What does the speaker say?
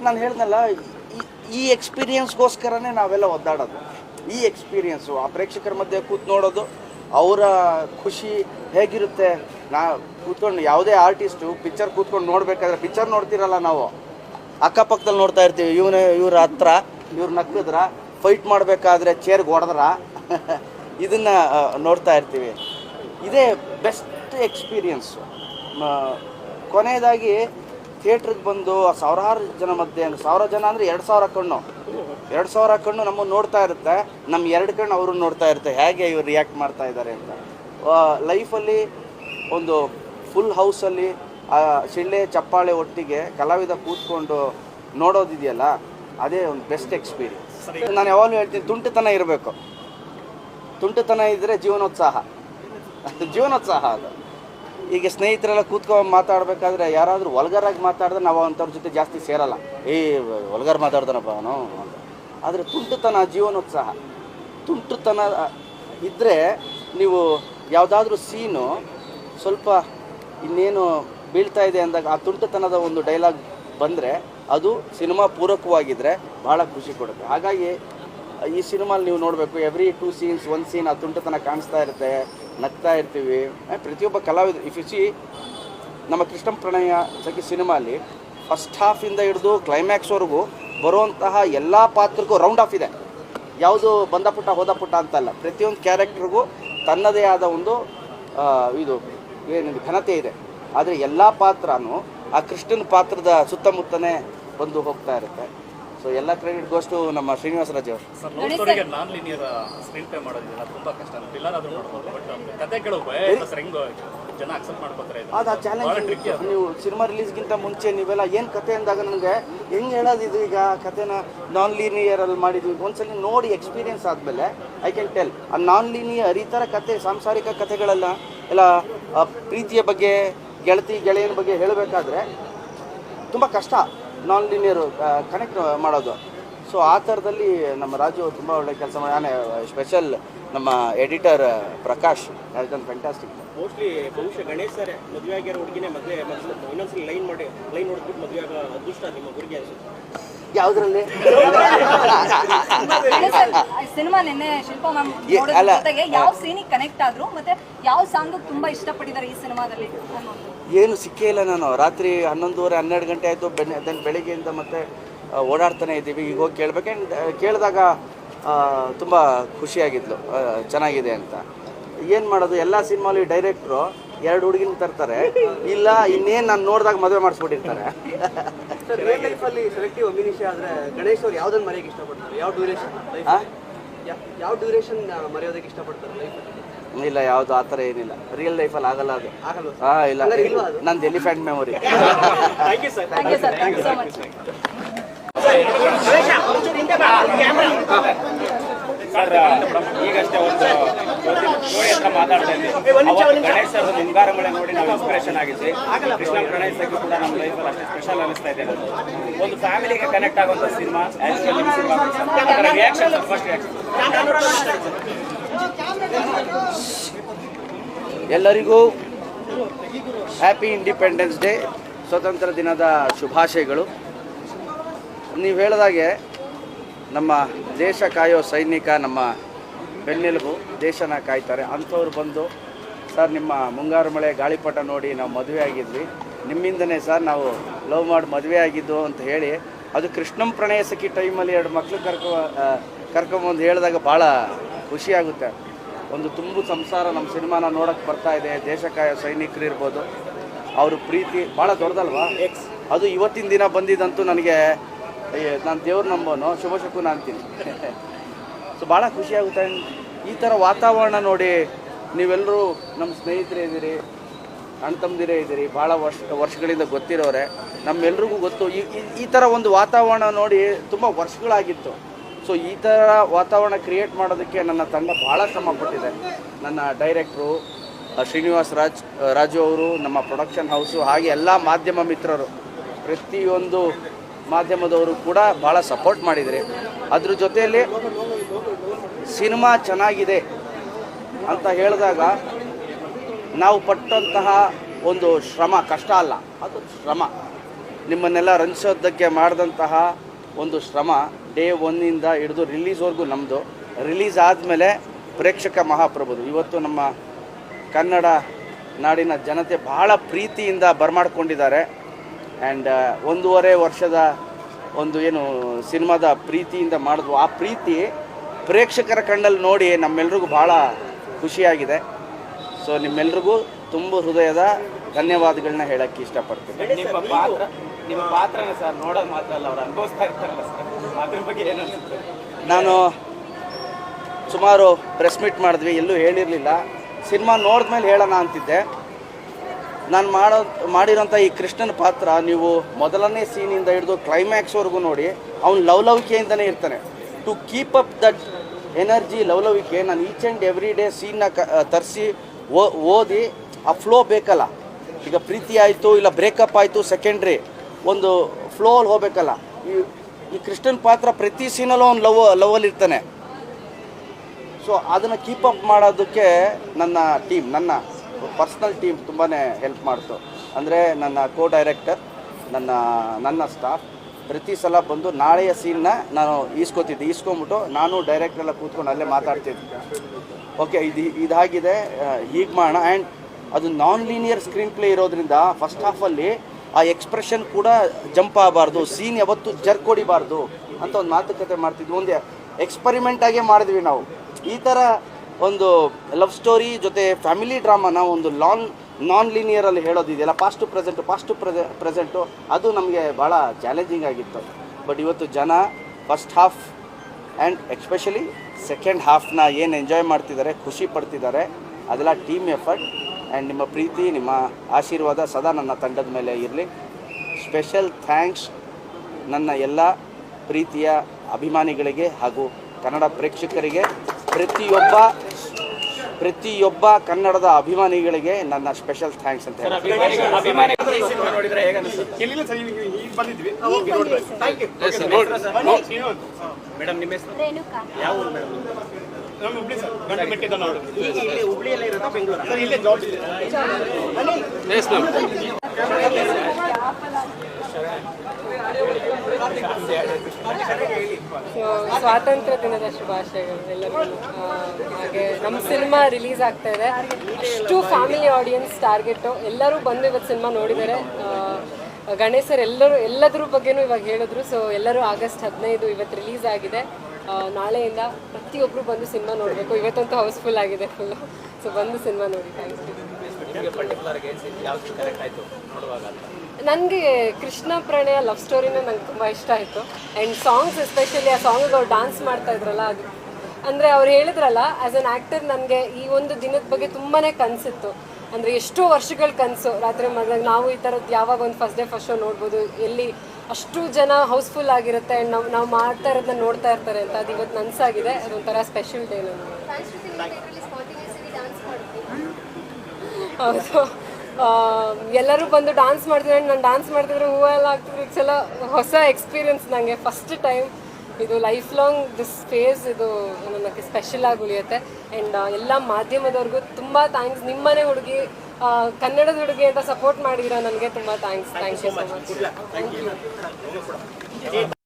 ನಾನು ಹೇಳ್ದಲ್ಲ, ಈ- ಎಕ್ಸ್ಪೀರಿಯನ್ಸ್ಗೋಸ್ಕರನೇ ನಾವೆಲ್ಲ ಒದ್ದಾಡೋದು. ಈ ಎಕ್ಸ್ಪೀರಿಯನ್ಸು ಆ ಪ್ರೇಕ್ಷಕರ ಮಧ್ಯೆ ಕೂತ್ ನೋಡೋದು, ಅವರ ಖುಷಿ ಹೇಗಿರುತ್ತೆ? ನಾ ಕೂತ್ಕೊಂಡು, ಯಾವುದೇ ಆರ್ಟಿಸ್ಟು ಪಿಕ್ಚರ್ ಕೂತ್ಕೊಂಡು ನೋಡಬೇಕಾದ್ರೆ ಪಿಕ್ಚರ್ ನೋಡ್ತಿರಲ್ಲ ನಾವು? ಅಕ್ಕಪಕ್ಕದಲ್ಲಿ ನೋಡ್ತಾ ಇರ್ತೀವಿ, ಇವನು, ಇವ್ರ ಹತ್ರ, ಇವ್ರು ನಕ್ಕಿದ್ರ ಫೈಟ್ ಮಾಡಬೇಕಾದ್ರೆ ಚೇರ್ಗೆ ಹೊಡೆದ್ರ, ಇದನ್ನು ನೋಡ್ತಾ ಇರ್ತೀವಿ. ಇದೇ ಬೆಸ್ಟ್ ಎಕ್ಸ್ಪೀರಿಯನ್ಸು ಕೊನೆಯದಾಗಿ ಥಿಯೇಟ್ರಿಗೆ ಬಂದು ಆ ಸಾವಿರಾರು ಜನ ಮಧ್ಯೆ ಅಂದ್ರೆ ಸಾವಿರ ಜನ ಅಂದರೆ ಎರಡು ಸಾವಿರ ಕಣ್ಣು. ಎರಡು ಸಾವಿರ ಕಣ್ಣು ನಮ್ಮನ್ನು ನೋಡ್ತಾ ಇರುತ್ತೆ. ನಮ್ಮ ಎರಡು ಕಣ್ಣು ಅವರು ನೋಡ್ತಾ ಇರುತ್ತೆ. ಹೇಗೆ ಇವ್ರು ರಿಯಾಕ್ಟ್ ಮಾಡ್ತಾ ಇದ್ದಾರೆ ಅಂತ. ಲೈಫಲ್ಲಿ ಒಂದು ಫುಲ್ ಹೌಸಲ್ಲಿ ಆ ಶಿಳ್ಳೆ ಚಪ್ಪಾಳೆ ಒಟ್ಟಿಗೆ ಕಲಾವಿದ ಕೂತ್ಕೊಂಡು ನೋಡೋದಿದೆಯಲ್ಲ ಅದೇ ಒಂದು ಬೆಸ್ಟ್ ಎಕ್ಸ್ಪೀರಿಯನ್ಸ್ ನಾನು ಯಾವಾಗಲೂ ಹೇಳ್ತೀನಿ ತುಂಟತನ ಇರಬೇಕು. ತುಂಟತನ ಇದ್ದರೆ ಜೀವನೋತ್ಸಾಹ. ಜೀವನೋತ್ಸಾಹ ಅದು. ಈಗ ಸ್ನೇಹಿತರೆಲ್ಲ ಕೂತ್ಕೊಂಡು ಮಾತಾಡಬೇಕಾದ್ರೆ ಯಾರಾದರೂ ಒಲ್ಗರಾಗಿ ಮಾತಾಡಿದ್ರೆ ನಾವು ಅಂಥವ್ರ ಜೊತೆ ಜಾಸ್ತಿ ಸೇರಲ್ಲ. ಏ, ವಲ್ಗರ್ ಮಾತಾಡ್ತಾನಪ್ಪ ಅವನು ಅಂತ. ಆದರೆ ತುಂಟುತನ, ಜೀವನೋತ್ಸಾಹ. ತುಂಟುತನ ಇದ್ದರೆ ನೀವು ಯಾವುದಾದ್ರೂ ಸೀನು ಸ್ವಲ್ಪ ಇನ್ನೇನು ಬೀಳ್ತಾ ಇದೆ ಅಂದಾಗ ಆ ತುಂಟುತನದ ಒಂದು ಡೈಲಾಗ್ ಬಂದರೆ ಅದು ಸಿನಿಮಾ ಪೂರಕವಾಗಿದ್ದರೆ ಭಾಳ ಖುಷಿ ಕೊಡುತ್ತೆ. ಹಾಗಾಗಿ ಈ ಸಿನಿಮಾಲಿ ನೀವು ನೋಡಬೇಕು, every two scenes, one scene ಆ ತುಂಟತನ ಕಾಣಿಸ್ತಾ ಇರುತ್ತೆ. ನಗ್ತಾ ಇರ್ತೀವಿ. ಪ್ರತಿಯೊಬ್ಬ ಕಲಾವಿದ ಇಫ್ ಯು ಸಿ ನಮ್ಮ ಕೃಷ್ಣ ಪ್ರಣಯ ಸಖಿ ಸಿನಿಮಾಲಿ ಫಸ್ಟ್ ಹಾಫಿಂದ ಹಿಡಿದು ಕ್ಲೈಮ್ಯಾಕ್ಸ್ವರೆಗೂ ಬರುವಂತಹ ಎಲ್ಲ ಪಾತ್ರಕ್ಕೂ ರೌಂಡ್ ಆಫ್ ಇದೆ. ಯಾವುದು ಬಂದ ಪುಟ್ಟ, ಹೋದ ಪುಟ್ಟ ಅಂತಲ್ಲ. ಪ್ರತಿಯೊಂದು ಕ್ಯಾರೆಕ್ಟ್ರಿಗೂ ತನ್ನದೇ ಆದ ಒಂದು ಇದು, ಏನಿದೆ, ಘನತೆ ಇದೆ. ಆದರೆ ಎಲ್ಲ ಪಾತ್ರನೂ ಆ ಕೃಷ್ಣನ ಪಾತ್ರದ ಸುತ್ತಮುತ್ತನೇ ಬಂದು ಹೋಗ್ತಾ ಇರುತ್ತೆ. ಸೊ ಎಲ್ಲ ಕ್ರೆಡಿಟ್ ಗೋಸ್ಟು ನಮ್ಮ ಶ್ರೀನಿವಾಸ ರಾಜ್ ಅವರು. ಸರ್ ಲವ್ ಸ್ಟೋರಿಗೆ ನಾನ್ ಲೀನಿಯರ್ ಸ್ಕ್ರೀನ್ ಪ್ಲೇ ಮಾಡೋದಿಲ್ಲ ತುಂಬಾ ಕಷ್ಟ. ಪಿಲ್ಲರ್ ಆದ್ರೂ ಮಾಡ್ಬೋದು ಬಟ್ ಕತೆ ಕೇಳೋ ಭಯ ಸರ್ ಹೆಂಗೋ ಜನ ಅಕ್ಸೆಪ್ಟ್ ಮಾಡ್ಕೋತಾರೆ ಇದು. ಅದು ಆ ಬಹಳ ಚಾಲೆಂಜ್ ಅದು. ನೀವು ಸಿನಿಮಾ ರಿಲೀಸ್ಗಿಂತ ಮುಂಚೆ ನೀವೆಲ್ಲ ಏನು ಕತೆ ಅಂದಾಗ ನನಗೆ ಹೆಂಗೆ ಹೇಳೋದು ಇದು ಈಗ ಕತೆನ ನಾನ್ ಲೀನಿಯರಲ್ಲಿ ಮಾಡಿದ್ವಿ. ಒಂದ್ಸಲ ನೋಡಿ ಎಕ್ಸ್ಪೀರಿಯನ್ಸ್ ಆದಮೇಲೆ ಐ ಕ್ಯಾನ್ ಟೆಲ್ ಆ ನಾನ್ ಲೀನಿಯರ್ ಈ ಥರ ಕತೆ ಸಾಂಸಾರಿಕ ಕತೆಗಳೆಲ್ಲ ಎಲ್ಲ ಆ, ಪ್ರೀತಿಯ ಬಗ್ಗೆ ಗೆಳತಿ ಗೆಳೆಯನ ಬಗ್ಗೆ ಹೇಳಬೇಕಾದ್ರೆ ತುಂಬ ಕಷ್ಟ. ನಾನ್ ಲೀನಿಯರ್ ಕನೆಕ್ಟ್ ಮಾಡೋದು. ಸೊ ಆ ಥರದಲ್ಲಿ ನಮ್ಮ ರಾಜು ತುಂಬ ಒಳ್ಳೆ ಕೆಲಸ ಮಾಡಿ ನಾನೇ ಸ್ಪೆಷಲ್ ನಮ್ಮ ಎಡಿಟರ್ ಪ್ರಕಾಶ್ ಅದನ್ನು ಡನ್ ಫ್ಯಾಂಟಾಸ್ಟಿಕ್ ಮೋಸ್ಟ್ಲಿ ಬಹುಶಃ ಗಣೇಶ್ ಸರ್ ಮದುವೆ ಆಗಿರೋ ಹುಡುಗಿನೇ ಮದುವೆ ಇನ್ನೊಂದ್ಸಲ ಲೈನ್ ಮಾಡಿ ಲೈನ್ ನೋಡ್ಬಿಟ್ಟು ಮದುವೆ ಆಗೋ ಅದೃಷ್ಟ ನಿಮ್ಮ ಹುಡುಗಿ ಅನಿಸುತ್ತೆ. ಯಾವುದ್ರಲ್ಲಿ? ಸಿನಿಮಾ ನಿನ್ನೆ ಶಿಲ್ಪಾ ಮ್ಯಾಮ್ ಯಾವ ಸೀನಿಗೆ ಕನೆಕ್ಟ್ ಆದ್ರು ಮತ್ತೆ ಯಾವ ಸಾಂಗ್ ತುಂಬಾ ಇಷ್ಟಪಟ್ಟಿದ್ದಾರೆ ಈ ಸಿನಿಮಾದಲ್ಲಿ? ಅನ್ನೋದು ಏನು ಸಿಕ್ಕೇ ಇಲ್ಲ ನಾನು. ರಾತ್ರಿ ಹನ್ನೊಂದುವರೆ ಹನ್ನೆರಡು ಗಂಟೆ ಆಯಿತು ಬೆನ್ನ ದೆನ್ ಬೆಳಿಗ್ಗೆಯಿಂದ ಮತ್ತೆ ಓಡಾಡ್ತಾನೆ ಇದ್ದೀವಿ. ಈಗ ಹೋಗಿ ಕೇಳಬೇಕು. ಆ್ಯಂಡ್ ಕೇಳಿದಾಗ ತುಂಬ ಖುಷಿಯಾಗಿದ್ಲು. ಚೆನ್ನಾಗಿದೆ ಅಂತ. ಏನು ಮಾಡೋದು? ಎಲ್ಲ ಸಿನಿಮಾಲಿ ಡೈರೆಕ್ಟ್ರು ಎರಡು ಹುಡುಗಿನ ತರ್ತಾರೆ. ಇಲ್ಲ ಇನ್ನೇನು ನಾನು ನೋಡಿದಾಗ ಮದುವೆ ಮಾಡಿಸ್ಬಿಟ್ಟಿರ್ತಾರೆ. ಸರ್ ರಿಯಲ್ ಲೈಫಲ್ಲಿ ಸೆಲೆಕ್ಟಿವ್ ಅಭಿನಿಷ ಆದ್ರೆ ಗಣೇಶ್ ಅವ್ರು ಯಾವ್ದನ್ನ ಮರೆಯೋಕೆ ಇಷ್ಟಪಡ್ತಾರೆ? ಯಾವ ಡ್ಯೂರೇಷನ್? ಯಾವ ಡ್ಯೂರೇಷನ್ ಮರೆಯೋದಕ್ಕೆ ಇಷ್ಟಪಡ್ತಾರೆ ಇಲ್ಲ ಯಾವುದು ಆ ಥರ ಏನಿಲ್ಲ. ರಿಯಲ್ ಲೈಫಲ್ಲಿ ಆಗಲ್ಲ ಅದು. ಹಾ ಹಾಂ ಇಲ್ಲ? ನಂದು elephant memory thank you sir. Thank you sir thank you so much ಈಗಷ್ಟೇ ಒಂದು ಜೋಡಿ ಅಂತ ಮಾತಾಡ್ತಾ ಇದ್ದೀವಿ ಗಣೇಶ್ ಸರ್ ಮುಂಗಾರ ಮಳೆ ನೋಡಿ ನಾವು ಇನ್ಸ್ಪಿರೇಷನ್ ಆಗಿದ್ವಿ ಕೃಷ್ಣ ಪ್ರಣಯ್ ಸಖಿ ಕೂಡ ನಮ್ಮ ಲೈಫಲ್ಲಿ ಅಷ್ಟೇ ಸ್ಪೆಷಲ್ ಅನಿಸ್ತಾ ಇದೆ. ಒಂದು ಫ್ಯಾಮಿಲಿಗೆ ಕನೆಕ್ಟ್ ಆಗುವಂಥ cinema cinema reaction first reaction ಎಲ್ಲರಿಗೂ ಹ್ಯಾಪಿ ಇಂಡಿಪೆಂಡೆನ್ಸ್ ಡೇ ಸ್ವತಂತ್ರ ದಿನದ ಶುಭಾಶಯಗಳು. ನೀವು ಹೇಳಿದಾಗೆ ನಮ್ಮ ದೇಶ ಕಾಯೋ ಸೈನಿಕ ನಮ್ಮ ಬೆನ್ನೆಲುಬು ದೇಶನ ಕಾಯ್ತಾರೆ. ಅಂಥವ್ರು ಬಂದು, ಸರ್, ನಿಮ್ಮ ಮುಂಗಾರು ಮಳೆ ಗಾಳಿಪಟ ನೋಡಿ ನಾವು ಮದುವೆ ಆಗಿದ್ವಿ. ನಿಮ್ಮಿಂದನೇ ಸರ್, ನಾವು ಲವ್ ಮಾಡಿ ಮದುವೆ ಆಗಿದ್ದು ಅಂತ ಹೇಳಿ, ಅದು ಕೃಷ್ಣಂ ಪ್ರಣಯ ಟೈಮಲ್ಲಿ ಎರಡು ಮಕ್ಕಳು ಕರ್ಕೊ ಕರ್ಕೊಂಬಂದು ಹೇಳಿದಾಗ ಭಾಳ ಖುಷಿಯಾಗುತ್ತೆ ಒಂದು ತುಂಬು ಸಂಸಾರ ನಮ್ಮ ಸಿನಿಮಾನ ನೋಡೋಕ್ಕೆ ಬರ್ತಾ ಇದೆ. ದೇಶಕಾಯ ಸೈನಿಕರು ಇರ್ಬೋದು. ಅವ್ರ ಪ್ರೀತಿ ಭಾಳ ದೊಡ್ಡದಲ್ವಾ? ಅದು ಇವತ್ತಿನ ದಿನ ಬಂದಿದ್ದಂತೂ ನನಗೆ ನಾನು ದೇವ್ರ ನಂಬೋನು ಶುಭ ಶಕುನ ಅಂತೀನಿ. ಸೊ ಭಾಳ ಖುಷಿಯಾಗುತ್ತೆ ಈ ಥರ ವಾತಾವರಣ ನೋಡಿ ನೀವೆಲ್ಲರೂ ನಮ್ಮ ಸ್ನೇಹಿತರೇ ಇದ್ದೀರಿ ಅಣ್ಣ ತಮ್ಮದಿರೇ ಇದ್ದೀರಿ ಭಾಳ ವರ್ಷ ವರ್ಷಗಳಿಂದ ಗೊತ್ತಿರೋರೆ. ನಮ್ಮೆಲ್ರಿಗೂ ಗೊತ್ತು. ಈ ಈ- ಈ ಥರ ಒಂದು ವಾತಾವರಣ ನೋಡಿ ತುಂಬ ವರ್ಷಗಳಾಗಿತ್ತು. ಸೊ ಈ ಥರ ವಾತಾವರಣ ಕ್ರಿಯೇಟ್ ಮಾಡೋದಕ್ಕೆ ನನ್ನ ತಂಡ ಭಾಳ ಶ್ರಮಪಟ್ಟಿದೆ. ನನ್ನ ಡೈರೆಕ್ಟ್ರು ಶ್ರೀನಿವಾಸ್ ರಾಜ್ ರಾಜು ಅವರು, ನಮ್ಮ ಪ್ರೊಡಕ್ಷನ್ ಹೌಸು ಹಾಗೆ ಎಲ್ಲ ಮಾಧ್ಯಮ ಮಿತ್ರರು, ಪ್ರತಿಯೊಂದು ಮಾಧ್ಯಮದವರು ಕೂಡ ಭಾಳ ಸಪೋರ್ಟ್ ಮಾಡಿದರೆ ಅದ್ರ ಜೊತೆಯಲ್ಲಿ ಸಿನಿಮಾ ಚೆನ್ನಾಗಿದೆ ಅಂತ ಹೇಳಿದಾಗ ನಾವು ಪಟ್ಟಂತಹ ಒಂದು ಶ್ರಮ, ಕಷ್ಟ ಅಲ್ಲ, ಅದು ಶ್ರಮ. ನಿಮ್ಮನ್ನೆಲ್ಲ ರಂಜಿಸೋದಕ್ಕೆ ಮಾಡಿದಂತಹ ಒಂದು ಶ್ರಮ ಡೇ ಒನ್ನಿಂದ ಹಿಡಿದು ರಿಲೀಸ್ವರೆಗೂ ನಮ್ಮದು ರಿಲೀಸ್ ಆದಮೇಲೆ ಪ್ರೇಕ್ಷಕ ಮಹಾಪ್ರಭುದು. ಇವತ್ತು ನಮ್ಮ ಕನ್ನಡ ನಾಡಿನ ಜನತೆ ಬಹಳ ಪ್ರೀತಿಯಿಂದ ಬರಮಾಡ್ಕೊಂಡಿದ್ದಾರೆ. ಆ್ಯಂಡ್ ಒಂದೂವರೆ ವರ್ಷದ ಒಂದು ಏನು ಸಿನಿಮಾದ ಪ್ರೀತಿಯಿಂದ ಮಾಡಿದ್ವು ಆ ಪ್ರೀತಿ ಪ್ರೇಕ್ಷಕರ ಕಣ್ಣಲ್ಲಿ ನೋಡಿ ನಮ್ಮೆಲ್ರಿಗೂ ಭಾಳ ಖುಷಿಯಾಗಿದೆ. ಸೊ, ನಿಮ್ಮೆಲ್ರಿಗೂ ತುಂಬ ಹೃದಯದ ಧನ್ಯವಾದಗಳನ್ನ ಹೇಳಕ್ಕೆ ಇಷ್ಟಪಡ್ತೀನಿ. ನಿಮ್ಮ ಪಾತ್ರ ಪಾತ್ರನ ಸರ್ ನೋಡೋದು ಮಾತ್ರ ಅಲ್ಲ, ಅವ್ರು ಅನುಭವಿಸ್ತಾ ಇರ್ತಾರಲ್ಲ ಸರ್. ಅದ್ರ ಬಗ್ಗೆ ಏನು ಅನ್ಸುತ್ತೆ? ನಾನು ಸುಮಾರು ಪ್ರೆಸ್ ಮೀಟ್ ಮಾಡಿದ್ವಿ, ಎಲ್ಲೂ ಹೇಳಿರಲಿಲ್ಲ. ಸಿನಿಮಾ ನೋಡಿದ್ಮೇಲೆ ಹೇಳೋಣ ಅಂತಿದ್ದೆ. ನಾನು ಮಾಡೋ, ಮಾಡಿರೋಂಥ ಈ ಕೃಷ್ಣನ ಪಾತ್ರ, ನೀವು ಮೊದಲನೇ ಸೀನಿಂದ ಹಿಡಿದು ಕ್ಲೈಮ್ಯಾಕ್ಸ್ವರೆಗೂ ನೋಡಿ, ಅವ್ನು ಲವಲವಿಕೆಯಿಂದನೇ ಇರ್ತಾನೆ. To keep up that energy ಲವಲವಿಕೆ, ನಾನು ಈಚ್ ಆ್ಯಂಡ್ ಎವ್ರಿ ಡೇ ಸೀನ್ನ ಕ ತರಿಸಿ ಓದಿ, ಆ ಫ್ಲೋ ಬೇಕಲ್ಲ. ಈಗ ಪ್ರೀತಿ ಆಯಿತು, ಇಲ್ಲ ಬ್ರೇಕಪ್ ಆಯಿತು ಸೆಕೆಂಡ್ರಿ ಒಂದು ಫ್ಲೋ ಅಲ್ಲಿ ಹೋಗ್ಬೇಕಲ್ಲ. ಈ ಈ ಕೃಷ್ಣನ್ ಪಾತ್ರ ಪ್ರತಿ ಸೀನಲ್ಲೂ ಒಂದು ಲವ್ ಲವಲ್ಲಿ ಇರ್ತಾನೆ. ಸೊ ಅದನ್ನು ಕೀಪ್ ಅಪ್ ಮಾಡೋದಕ್ಕೆ ನನ್ನ ಟೀಮ್ ನನ್ನ ಪರ್ಸ್ನಲ್ ಟೀಮ್ ತುಂಬಾ ಹೆಲ್ಪ್ ಮಾಡ್ತು. ಅಂದರೆ ನನ್ನ ಕೋ ಡೈರೆಕ್ಟರ್ ನನ್ನ ನನ್ನ ಸ್ಟಾಫ್ ಪ್ರತಿ ಸಲ ಬಂದು ನಾಳೆಯ ಸೀನ್ನ ನಾನು ಈಸ್ಕೊತಿದ್ದೆ. ಈಸ್ಕೊಂಬಿಟ್ಟು ನಾನು ಡೈರೆಕ್ಟ್ರೆಲ್ಲ ಕೂತ್ಕೊಂಡು ಅಲ್ಲೇ ಮಾತಾಡ್ತಿದ್ದೆ. ಓಕೆ ಇದು, ಇದಾಗಿದೆ ಹೀಗೆ ಮಾಡೋಣ ಆ್ಯಂಡ್ ಅದು ನಾನ್ ಲೀನಿಯರ್ ಸ್ಕ್ರೀನ್ ಪ್ಲೇ ಇರೋದ್ರಿಂದ ಫಸ್ಟ್ ಹಾಫಲ್ಲಿ ಆ ಎಕ್ಸ್ಪ್ರೆಷನ್ ಕೂಡ ಜಂಪ್ ಆಗಬಾರ್ದು ಸೀನ್ ಯಾವತ್ತು ಜರ್ಕ್ ಹೊಡಿಬಾರ್ದು ಅಂತ ಒಂದು ಮಾತುಕತೆ ಮಾಡ್ತಿದ್ವಿ. ಒಂದು ಎಕ್ಸ್ಪರಿಮೆಂಟ್ ಆಗೇ ಮಾಡಿದ್ವಿ ನಾವು. ಈ ಥರ ಒಂದು ಲವ್ ಸ್ಟೋರಿ ಜೊತೆ ಫ್ಯಾಮಿಲಿ ಡ್ರಾಮಾನ ಒಂದು ಲಾನ್ ನಾನ್ ಲೀನಿಯರಲ್ಲಿ ಹೇಳೋದಿದೆಯಲ್ಲ past to present past to ಪ್ರೆಸೆ present ಅದು ನಮಗೆ ಭಾಳ ಚಾಲೆಂಜಿಂಗ್ ಆಗಿತ್ತು. ಬಟ್ ಇವತ್ತು ಜನ first half and especially second ಹಾಫ್ನ ಏನು ಎಂಜಾಯ್ ಮಾಡ್ತಿದ್ದಾರೆ, ಖುಷಿ ಪಡ್ತಿದ್ದಾರೆ, ಅದೆಲ್ಲ ಟೀಮ್ ಎಫರ್ಟ್ ಆ್ಯಂಡ್ ನಿಮ್ಮ ಪ್ರೀತಿ ನಿಮ್ಮ ಆಶೀರ್ವಾದ ಸದಾ ನನ್ನ ತಂಡದ ಮೇಲೆ ಇರಲಿ. ಸ್ಪೆಷಲ್ ಥ್ಯಾಂಕ್ಸ್ ನನ್ನ ಎಲ್ಲ ಪ್ರೀತಿಯ ಅಭಿಮಾನಿಗಳಿಗೆ ಹಾಗೂ ಕನ್ನಡ ಪ್ರೇಕ್ಷಕರಿಗೆ. ಪ್ರತಿಯೊಬ್ಬ ಪ್ರತಿಯೊಬ್ಬ ಕನ್ನಡದ ಅಭಿಮಾನಿಗಳಿಗೆ ನನ್ನ ಸ್ಪೆಷಲ್ ಥ್ಯಾಂಕ್ಸ್ ಅಂತ ಹೇಳಿ. ಇಲ್ಲಿ ಸ್ವಾತಂತ್ರ್ಯ ದಿನದ ಶುಭಾಶಯಗಳು ಎಲ್ಲರಿಗೂ. ಹಾಗೆ ನಮ್ಮ ಸಿನಿಮಾ ರಿಲೀಸ್ ಆಗ್ತಾ ಇದೆ. ಅಷ್ಟು ಫ್ಯಾಮಿಲಿ ಆಡಿಯನ್ಸ್ ಟಾರ್ಗೆಟು ಎಲ್ಲರೂ ಬಂದು ಇವತ್ತು ಸಿನಿಮಾ ನೋಡಿದ್ದಾರೆ. ಗಣೇಶರ್ ಗಣೇಶ್ ಸರ್ ಎಲ್ಲರೂ ಎಲ್ಲದ್ರ ಬಗ್ಗೆನೂ ಇವಾಗ ಹೇಳಿದ್ರು. ಸೊ ಎಲ್ಲರೂ ಆಗಸ್ಟ್ ಹದಿನೈದು ಇವತ್ತು ರಿಲೀಸ್ ಆಗಿದೆ. ನಾಳೆಯಿಂದ ಪ್ರತಿಯೊಬ್ರು ಬಂದು ಸಿನಿಮಾ ನೋಡಬೇಕು. ಇವತ್ತಂತೂ ಹೌಸ್ಫುಲ್ ಆಗಿದೆ ಫುಲ್ಲು ಸೊ ಬಂದು ಸಿನಿಮಾ ನೋಡಿ ನನಗೆ ಕೃಷ್ಣ ಪ್ರಣಯ ಲವ್ ಸ್ಟೋರಿನೇ ನಂಗೆ ತುಂಬ ಇಷ್ಟ ಆಯಿತು. ಆ್ಯಂಡ್ ಸಾಂಗ್ಸ್ ಎಸ್ಪೆಷಲಿ ಆ ಸಾಂಗ್ ಅವ್ರು ಡಾನ್ಸ್ ಮಾಡ್ತಾ ಇದ್ರಲ್ಲ ಅದು. ಅಂದರೆ ಅವ್ರು ಹೇಳಿದ್ರಲ್ಲ ಆ್ಯಸ್ ಅನ್ ಆ್ಯಕ್ಟರ್ ನನಗೆ ಈ ಒಂದು ದಿನದ ಬಗ್ಗೆ ತುಂಬಾ ಕನಸಿತ್ತು. ಅಂದರೆ ಎಷ್ಟೋ ವರ್ಷಗಳ ಕನಸು. ರಾತ್ರಿ ಮಾಡಿದಾಗ ನಾವು ಈ ಥರದ್ದು ಯಾವಾಗ ಒಂದು ಫಸ್ಟ್ ಡೇ ಫಸ್ಟ್ ಶೋ ನೋಡ್ಬೋದು ಎಲ್ಲಿ ಅಷ್ಟು ಜನ ಹೌಸ್ಫುಲ್ ಆಗಿರುತ್ತೆ ಆ್ಯಂಡ್ ನಾವು ನಾವು ಮಾಡ್ತಾ ಇರೋದನ್ನ ನೋಡ್ತಾ ಇರ್ತಾರೆ ಅಂತ ಅದು ಇವತ್ತು ನನ್ಸಾಗಿದೆ. ಅದೊಂಥರ ಸ್ಪೆಷಲ್ ಡೇ ನಾನು ಹೌದು. ಎಲ್ಲರೂ ಬಂದು ಡಾನ್ಸ್ ಮಾಡ್ತಿದ್ರೆ. ನಾನು ಡಾನ್ಸ್ ಮಾಡ್ತಿದ್ರೆ ಹೂವೆಲ್ಲ ಆಗ್ತಿದ್ರೆ ಸಲ ಹೊಸ ಎಕ್ಸ್ಪೀರಿಯನ್ಸ್ ನನಗೆ ಫಸ್ಟ್ ಟೈಮ್ ಇದು ಲೈಫ್ ಲಾಂಗ್ ದಿಸ್ ಫೇಸ್ ಇದು ನನಗೆ ಸ್ಪೆಷಲ್ ಆಗಿ ಉಳಿಯುತ್ತೆ. ಆ್ಯಂಡ್ ಎಲ್ಲ ಮಾಧ್ಯಮದವ್ರಿಗೂ ತುಂಬ ಥ್ಯಾಂಕ್ಸ್ ನಿಮ್ಮನೆ ಹುಡುಗಿ ಕನ್ನಡದ ಹುಡುಗಿ ಅಂತ ಸಪೋರ್ಟ್ ಮಾಡಿದ್ರ ನನಗೆ ತುಂಬಾ thanks thank you so much